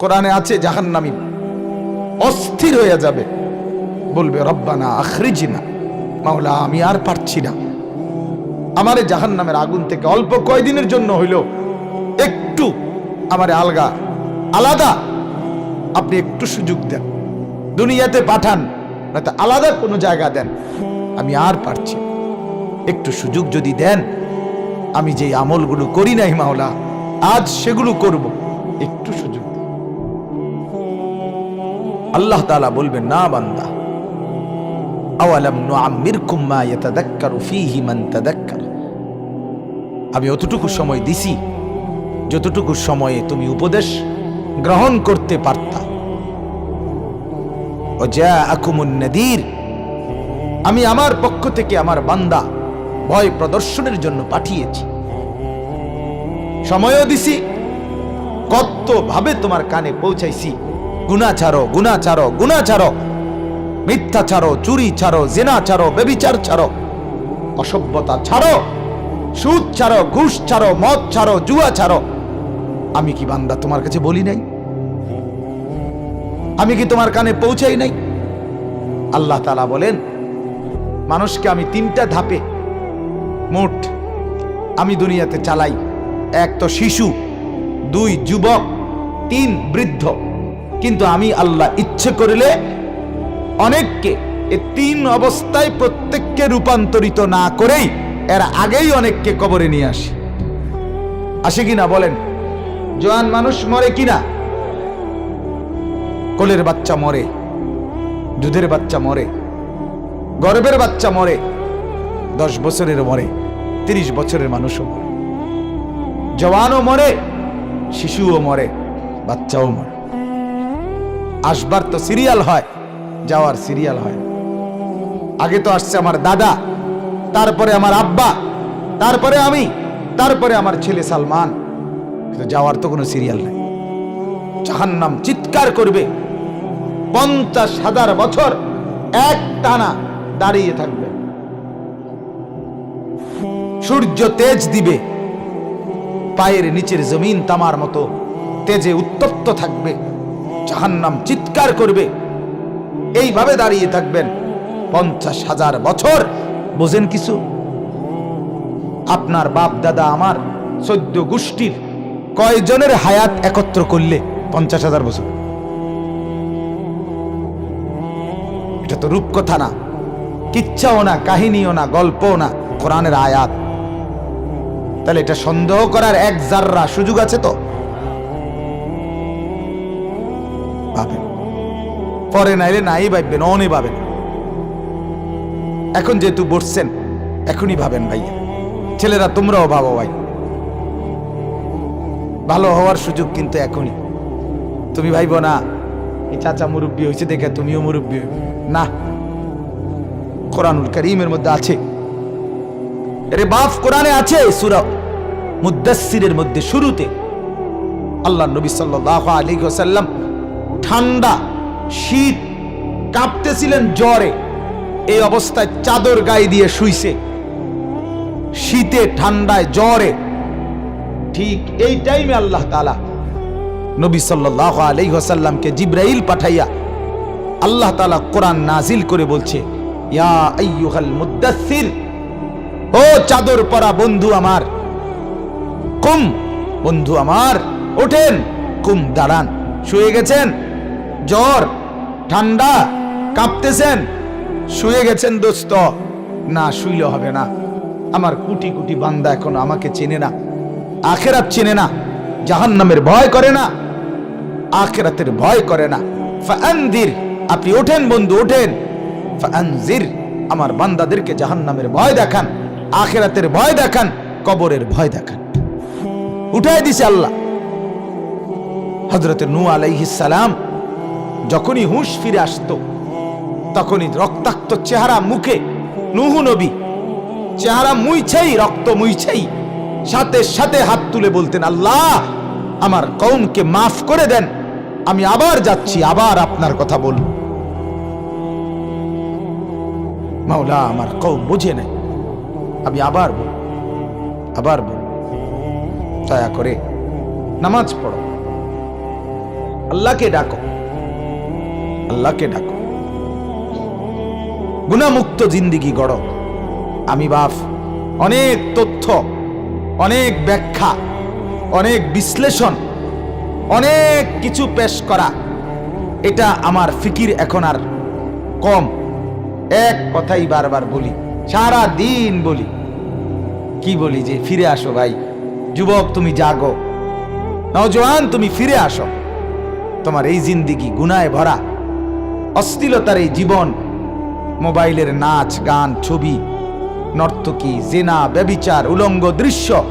কোরআনে আছে জাহান্নামী। অস্থির হয়ে যাবে। বলবে, রব্বানা আখরিজিনা, মাওলা, আমি আর পারছি না। আমারে জাহান্নামের আগুন থেকে অল্প কয়দিনের জন্য হইল একটু আমারে আলগা, আলাদা। আপনি একটু সুযোগ দেন, দুনিয়াতে পাঠান, নয়তো আলাদা কোনো জায়গা দেন। আমি আর পারছি একটু সুযোগ যদি দেন, আমি যে আমলগুলো করি নাই মাওলা, আজ সেগুলো করব। একটু সুযোগ। আল্লাহ তালা বলবেন, না বান্দা আমি অতটুকু সময় দিছি, যতটুকু সময়ে তুমি উপদেশ গ্রহণ করতে পারতা। ও আমি আমার পক্ষ থেকে আমার বান্দা ভয় প্রদর্শনের জন্য পাঠিয়েছি। সময়ও দিছি কত ভাবে তোমার কানে পৌঁছাইছি গুনা ছাড়ো গুনা ছাড়ো গুনা ছাড়ো। মিথ্যা ছাড়ো, চুরি ছাড়ো, জেনা ছাড়ো বেবিচার ছাড়ো। অসভ্যতা ছাড়ো, সুদ ছাড়ো, ঘুষ ছাড়ো, মদ ছাড়ো, জুয়া ছাড়ো। আমি কি বান্দা তোমার কাছে বলি নাই? আমি কি তোমার কানে পৌঁছাই নাই? আল্লাহ তালা বলেন, মানুষকে আমি তিনটা ধাপে, মোট আমি দুনিয়াতে চালাই। এক তো শিশু, দুই যুবক, তিন বৃদ্ধ। কিন্তু আমি আল্লাহ ইচ্ছে করিলে অনেককে এ তিন অবস্থায় প্রত্যেককে রূপান্তরিত না করেই এর আগেই অনেককে কবরে নিয়ে আসি। আসে কিনা বলেন? জোয়ান মানুষ মরে কিনা? কোলের বাচ্চা মরে, দুধের বাচ্চা মরে গর্ভের বাচ্চা মরে, দশ বছরের মরে, তিরিশ বছরের মানুষও মরে। জওয়ানও মরে, শিশুও মরে, বাচ্চাও মরে। আসবার তো সিরিয়াল হয়, যাওয়ার সিরিয়াল হয় আগে তো আসছে আমার দাদা, তারপরে আমার আব্বা, তারপরে আমি, তারপরে আমার ছেলে সালমান। কিন্তু যাওয়ার তো কোনো সিরিয়াল নেই। জাহান্নাম চিৎকার করবে। পঞ্চাশ হাজার বছর এক টানা দাঁড়িয়ে থাকবে। সূর্য তেজ দিবে। পায়ের নিচের জমিন তামার মতো তেজে উত্তপ্ত থাকবে। জাহান্নাম চিৎকার করবে। এইভাবে দাঁড়িয়ে থাকবেন পঞ্চাশ হাজার বছর। বোঝেন কিছু? আপনার বাপ দাদা আমার চোদ্দ গোষ্ঠীর কয়জনের হায়াত একত্র করলে পঞ্চাশ হাজার বছর? এটা তো রূপকথা না। কিচ্ছাও না, কাহিনীও না, গল্পও না, কোরআনের আয়াত। তাহলে এটা সন্দেহ করার এক জাররা সুযোগ আছে তো? ভাবেন পরে নাইলে নাই ভাববেন, অনে ভাবেন। এখন যেহেতু বসছেন, এখনই ভাবেন ভাইয়া। ছেলেরা তোমরাও ভাবো ভাই। ভালো হওয়ার সুযোগ কিন্তু এখনই। তুমি ভাইব না, এই চাচা মুরব্বী হয়েছে দেখে তুমিও মুরব্বী হইবে। না, কোরআনুল করিমের মধ্যে আছে। এরে বাপ, কোরআনে আছে সুরা মুদাসসিরের মধ্যে শুরুতে। আল্লাহ নবী সাল্লাল্লাহু আলাইহি ওয়াসাল্লাম ঠান্ডা, শীত, কাঁপতেছিলেন জ্বরে। এই অবস্থায় চাদর গায়ে দিয়ে শুইছে। শীতে, ঠান্ডায়, জ্বরে। ঠিক এই টাইমে আল্লাহ তাআলা নবী সাল্লাল্লাহু আলাইহি ওয়াসাল্লামকে জিব্রাইল পাঠাইয়া আল্লাহ তাআলা কোরআন নাজিল করে বলছে ও চাদর পরা বন্ধু আমার, কুম, বন্ধু আমার, ওঠেন, কুম, দাঁড়ান, শুয়ে গেছেন? জ্বর, ঠান্ডা, কাঁপতেছেন, শুয়ে গেছেন দোস্ত। না, শুইলে হবে না। আমার কুটি কুটি বান্দা এখন আমাকে চেনে না। আখেরাত চেনে না। জাহান্নামের ভয় করে না। আখেরাতের ভয় করে না। ফাআনদির, আপনি ওঠেন বন্ধু, ওঠেন। ফাআনজির, আমার বান্দাদেরকে জাহান্নামের ভয় দেখান। আখেরাতের ভয় দেখান, কবরের ভয় দেখান। উঠাই দিছে আল্লাহ। হজরত নু আলাইহিস সালাম যখনই হুঁশ ফিরে আসতো, তখনই রক্তাক্ত চেহারা মুখে নুহু নবী, চেহারা মুইছেই, রক্ত মুইছেই, সাথে সাথে হাত তুলে বলতেন, আল্লাহ, আমার কৌমকে মাফ করে দেন, আমি আবার যাচ্ছি, আবার আপনার কথা বলব। মাওলা, আমার কৌম বুঝে নেয়, আমি আবার বল আবার বল দয়া করে নামাজ পড়ো। আল্লাহকে ডাকো। আল্লাহকে ডাকো। গুণামুক্ত জিন্দিগি গড়। আমি বাপ অনেক তথ্য, অনেক ব্যাখ্যা, অনেক বিশ্লেষণ, অনেক কিছু পেশ করা। এটা আমার ফিকির এখন আর কম। এক কথাই বারবার বলি, সারা দিন বলি। কি বলি যে ফিরে আসো ভাই, যুবক তুমি জাগো। নওজোয়ান তুমি ফিরে আসো। তোমার এই জিন্দিগি গুনায় ভরা। অশ্লীলতার এই জীবন, মোবাইলের নাচ, গান, ছবি, নর্তকী, জেনা, ব্যবিচার, উলঙ্গ দৃশ্য,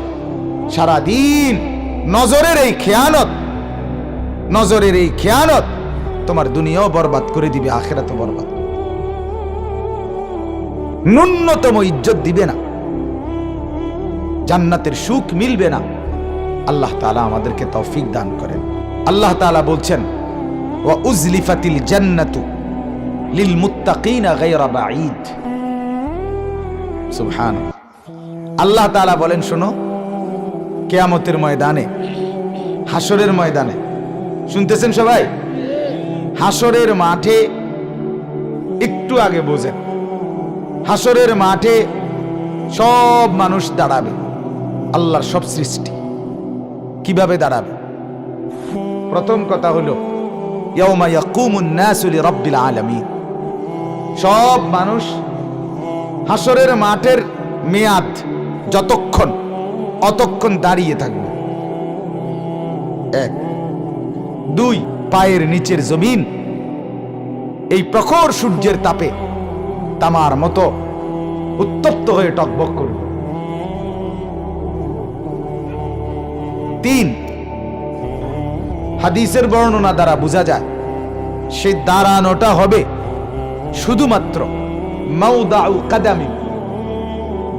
সারাদিন নজরের এই খেয়ানত, নজরের এই খেয়ানত তোমার দুনিয়াও বরবাদ করে দিবে, আখেরাতও বরবাদ ন্যূনতম ইজ্জত দিবে না। জান্নাতের সুখ মিলবে না। আল্লাহ তালা আমাদেরকে তৌফিক দান করেন। আল্লাহ তাআলা বলছেন ওয়া উজলিফাতিল জান্নাতু লিল মুত্তাকিনা গায়রা বাঈদ। সুবহান আল্লাহ তাআলা বলেন, শোনো, কেয়ামতের ময়দানে হাসরের ময়দানে, শুনতেছেন সবাই? হাসরের মাঠে একটু আগে বোঝেন হাসরের মাঠে সব মানুষ দাঁড়াবে, আল্লাহর সব সৃষ্টি। কীভাবে দাঁড়াবে? প্রথম কথা হলো সব মানুষ হাসরের মাঠের মেয়াদ যতক্ষণ, অতক্ষণ দাঁড়িয়ে থাকবে। এক। দুই, পায়ের নিচের জমিন, এই প্রখর সূর্যের তাপে তামার মতো উত্তপ্ত হয়ে টকবক করবে। তিন হাদিসের বর্ণনা দ্বারা বোঝা যায় সে দাঁড়ানোটা হবে শুধুমাত্র কাদামি।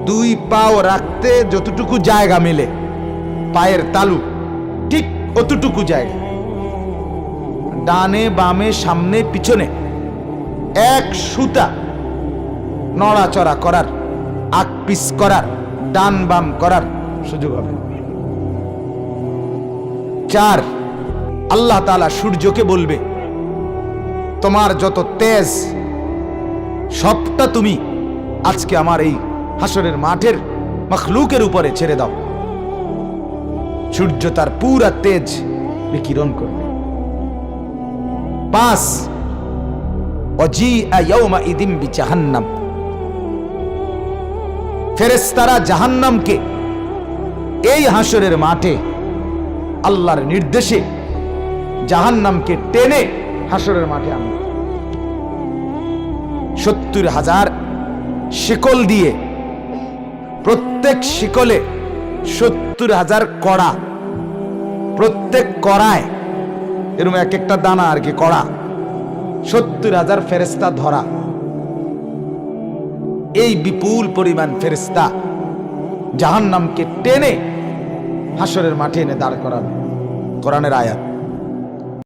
দুই পাও রাখতে যতটুকু জায়গা মেলে, পায়ের তালু ঠিক অতটুকু জায়গা। ডানে, বামে, সামনে, পিছনে এক সুতা নড়াচড়া করার আকপিস করার, ডান বাম করার সুযোগ হবে। চার আল্লাহ তালা সূর্যকে বলবে, তোমার যত তেজ, সবটা তুমি আজকে আমার এই হাসরের মাঠের মখলুকের উপরে ছেড়ে দাও। সূর্য তার পুরা তেজ বিকিরণ করবে। পাঁচ বিজাহান্নাম। ফেরেশতারা জাহান্নামকে এই হাসরের মাঠে আল্লাহর নির্দেশে জাহান্নামকে টেনে হাসরের মাঠে আনবে সত্তর হাজার শিকল দিয়ে, প্রত্যেক শিকলে সত্তর হাজার কড়া। প্রত্যেক কড়ায় এরকম এক একটা দানা আর কি, কড়া। সত্তর হাজার ফেরেস্তা ধরা। এই বিপুল পরিমাণ ফেরেস্তা জাহান্নামকে টেনে হাসরের মাঠে এনে দাঁড় করাবে কোরআনের আয়াত।